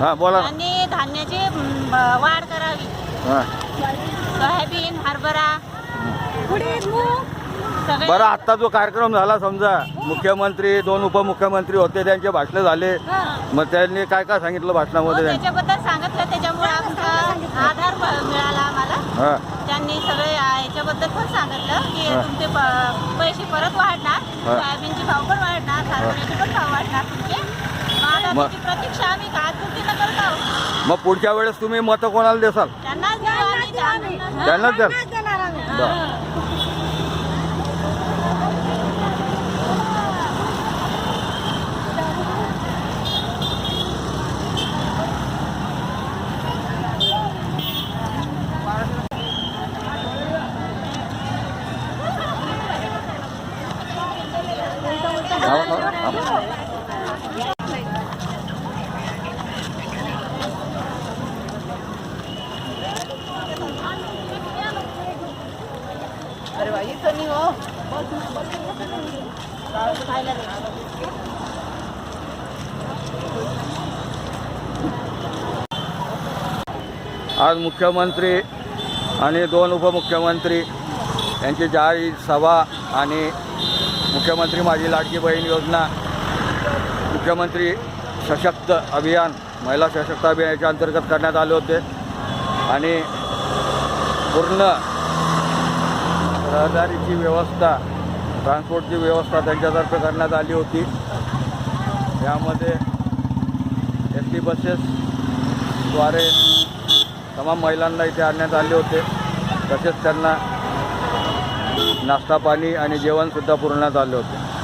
हां बोला ना. आणि धान्याची म, वाढ करावी. हां. सोयाबीन हरभरा. सगळे बरं आत्ता जो कार्यक्रम झाला समजा मुख्यमंत्री दोन उपमुख्यमंत्री होते त्यांचे भाषणं झाले. हं. मग त्यांनी काय काय सांगितलं हो, भाषणामध्ये? त्यांनी? त्याच्याबद्दल सांगितलं त्याच्यामुळे आमचा आधार प- मिळाला आम्हाला. हां. त्यांनी सगळे आ, याच्याबद्दल पण सांगितलं की हा. तुमचे प- पैसे परत वाढणार हा. सोयाबीनचे भाव पण वाढणार हरभऱ्याचे पण भाव वाढणार तुमचे. मग आता मग- त्याची प्रतीक्षा मग पुढच्या वेळेस तुम्ही मतं कोणाला देसाल? त्यांनाच द्याल हा. हां, हां, हां. आज मुख्यमंत्री आणि दोन उपमुख्यमंत्री यांची जाहीर सभा आणि मुख्यमंत्री माझी लाडकी बहीण योजना मुख्यमंत्री सशक्त अभियान महिला सशक्त अभियानाच्या अंतर्गत करण्यात आले होते. आणि पूर्ण रहदारीची व्यवस्था ट्रान्सपोर्टची व्यवस्था त्यांच्यातर्फे करण्यात आली होती. यामध्ये एस टी बसेसद्वारे तमाम महिलांना इथे आणण्यात आले होते. तसेच त्यांना नाश्ता पाणी आणि जेवणसुद्धा पुरवण्यात आले होते.